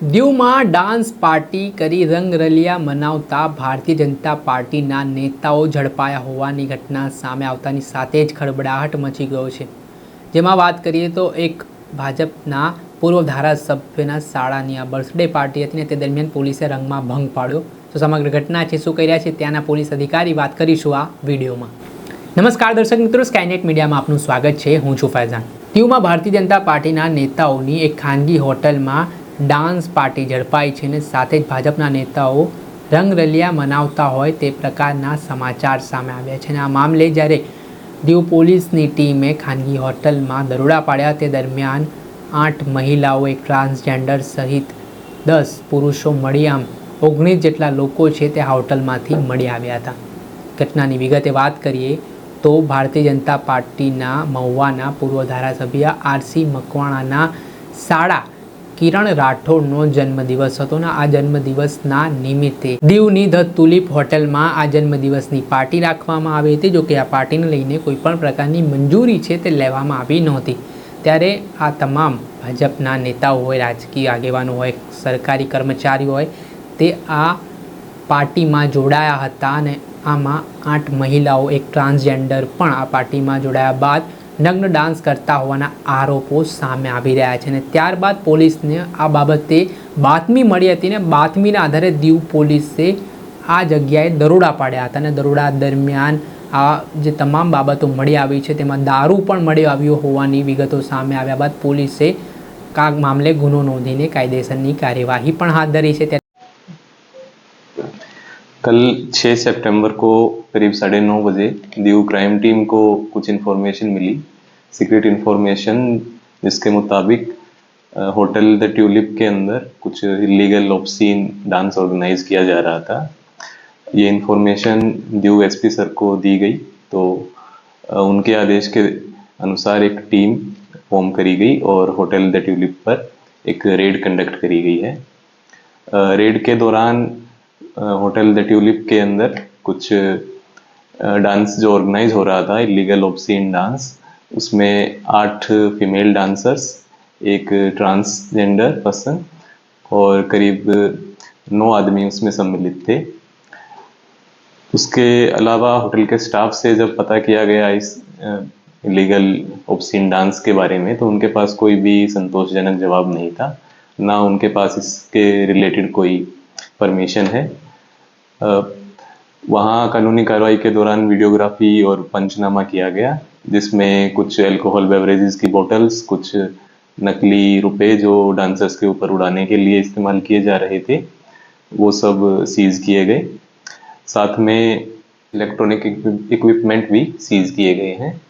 દીવમાં dance party કરી રંગરલિયા મનાવતા ભારતીય જનતા પાર્ટીના નેતાઓ ઝડપાયા હોવાની ઘટના સામે આવતાની સાથે જ ખળબડાહટ મચી ગયો છે. જેમાં વાત કરીએ તો એક ભાજપના પૂર્વ ધારાસભ્યના શાળાની આ બર્થડે પાર્ટી હતી ને તે દરમિયાન પોલીસે રંગમાં ભંગ પાડ્યો. તો સમગ્ર ઘટના છે, શું કર્યા છે ત્યાંના પોલીસ અધિકારી વાત કરીશું આ વિડીયોમાં. નમસ્કાર દર્શક મિત્રો સ્કાયનેટ મીડિયામાં આપનું સ્વાગત છે. હું છું ફૈઝાન. દીવમાં ભારતીય જનતા પાર્ટીના નેતાઓની એક ખાનગી હોટલમાં ડાન્સ પાર્ટી ઝડપાઈ છે અને સાથે જ ભાજપના નેતાઓ રંગરલિયા મનાવતા હોય તે પ્રકારના સમાચાર સામે આવ્યા છે અને આ મામલે જ્યારે દીવ પોલીસની ટીમે ખાનગી હોટલમાં દરોડા પાડ્યા તે દરમિયાન આઠ મહિલાઓ એક ટ્રાન્સજેન્ડર સહિત દસ પુરુષો મળી આમ ઓગણીસ જેટલા લોકો છે તે હોટલમાંથી મળી આવ્યા હતા. ઘટનાની વિગતે વાત કરીએ તો ભારતીય જનતા પાર્ટીના મહુવાના પૂર્વ ધારાસભ્ય આરસી મકવાણાના શાળા કિરણ રાઠોડનો જન્મદિવસ હતો ને આ જન્મદિવસના નિમિત્તે દીવની ધ તુલિપ હોટેલમાં આ જન્મદિવસની પાર્ટી રાખવામાં આવી હતી, જોકે આ પાર્ટીને લઈને કોઈ પણ પ્રકારની મંજૂરી છે તે લેવામાં આવી નહોતી. ત્યારે આ તમામ ભાજપના નેતાઓ હોય, રાજકીય આગેવાનો હોય, સરકારી કર્મચારીઓ હોય, તે આ પાર્ટીમાં જોડાયા હતા અને આમાં આઠ મહિલાઓ, એક ટ્રાન્સજેન્ડર પણ આ પાર્ટીમાં જોડાયા બાદ નગ્ન ડાન્સ કરતા હોવાના આરોપો સામે આવી રહ્યા છે અને ત્યારબાદ પોલીસને આ બાબતે બાતમી મળી હતી ને બાતમીના આધારે દીવ પોલીસે આ જગ્યાએ દરોડા પાડ્યા હતા અને દરોડા દરમિયાન આ જે તમામ બાબતો મળી આવી છે તેમાં દારૂ પણ મળી આવ્યો હોવાની વિગતો સામે આવ્યા બાદ પોલીસે આ મામલે ગુનો નોંધીને કાયદેસરની કાર્યવાહી પણ હાથ ધરી છે ત્યારે कल 6 सितंबर को करीब साढ़े नौ बजे दीव क्राइम टीम को कुछ इन्फॉर्मेशन मिली सीक्रेट इन्फॉर्मेशन जिसके मुताबिक होटल द ट्यूलिप के अंदर कुछ इलीगल ऑप्सीन डांस ऑर्गेनाइज किया जा रहा था। ये इन्फॉर्मेशन दीव एसपी सर को दी गई तो उनके आदेश के अनुसार एक टीम फॉर्म करी गई और होटल द ट्यूलिप पर एक रेड कंडक्ट करी गई है। रेड के दौरान होटल द ट्यूलिप के अंदर कुछ डांस जो ऑर्गेनाइज हो रहा था इलीगल ऑब्सीन डांस उसमें आठ फीमेल डांसर्स एक ट्रांसजेंडर पर्सन और करीब नौ आदमी उसमें सम्मिलित थे। उसके अलावा होटल के स्टाफ से जब पता किया गया इस इलीगल ऑब्सीन डांस के बारे में तो उनके पास कोई भी संतोषजनक जवाब नहीं था। ना उनके पास इसके रिलेटेड कोई परमिशन है। वहाँ कानूनी कार्रवाई के दौरान वीडियोग्राफी और पंचनामा किया गया। जिसमें कुछ अल्कोहल बेवरेजेस की बोतल्स कुछ नकली रुपए जो डांसर्स के ऊपर उड़ाने के लिए इस्तेमाल किए जा रहे थे, वो सब सीज किए गए। साथ में इलेक्ट्रॉनिक इक्विपमेंट भी सीज किए गए हैं।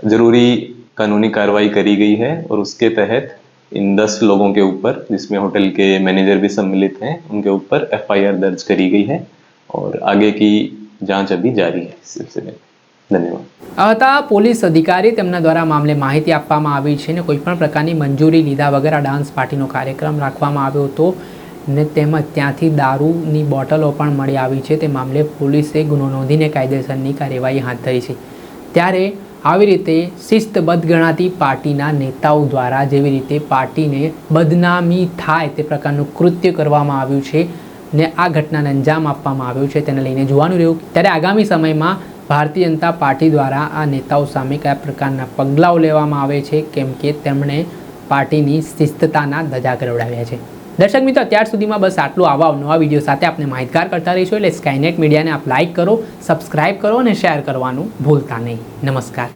ज़रूरी कानूनी कार्रवाई करी गई है और उसके तहत इन दस लोगों के ऊपर, जिसमें होटल के मैनेजर भी सम्मिलित हैं, उनके ऊपर एफआईआर दर्ज करी गई है और आगे की जाँच अभी जारी है। इस सिलसिले में धन्यवाद। હતા પોલીસ અધિકારી તેમના દ્વારા મામલે માહિતી આપવામાં આવી છે ને કોઈપણ પ્રકારની મંજૂરી લીધા વગર આ ડાન્સ પાર્ટીનો કાર્યક્રમ રાખવામાં આવ્યો હતો ને તેમજ ત્યાંથી દારૂની બોટલો પણ મળી આવી છે. તે મામલે પોલીસે ગુનો નોંધીને કાયદેસરની કાર્યવાહી હાથ ધરી છે. ત્યારે આવી રીતે શિસ્તબદ્ધ ગણાતી પાર્ટીના નેતાઓ દ્વારા જેવી રીતે પાર્ટીને બદનામી થાય તે પ્રકારનું કૃત્ય કરવામાં આવ્યું છે ને આ ઘટનાને અંજામ આપવામાં આવ્યો છે. તેને લઈને જોવાનું રહ્યું. ત્યારે આગામી સમયમાં ભારતીય જનતા પાર્ટી દ્વારા આ નેતાઓ સામે કયા પ્રકારના પગલાઓ લેવામાં આવે છે? કેમ કે તેમણે પાર્ટીની શિસ્તતાના ધજા કરવડાવ્યા છે. દર્શક મિત્રો, અત્યાર સુધીમાં બસ આટલું. આવા નવા વીડિયો સાથે આપણે માહિતગાર કરતા રહીશું. એટલે સ્કાયનેટ મીડિયાને આપ લાઇક કરો સબસ્ક્રાઇબ કરો અને શેર કરવાનું ભૂલતા નહીં. નમસ્કાર.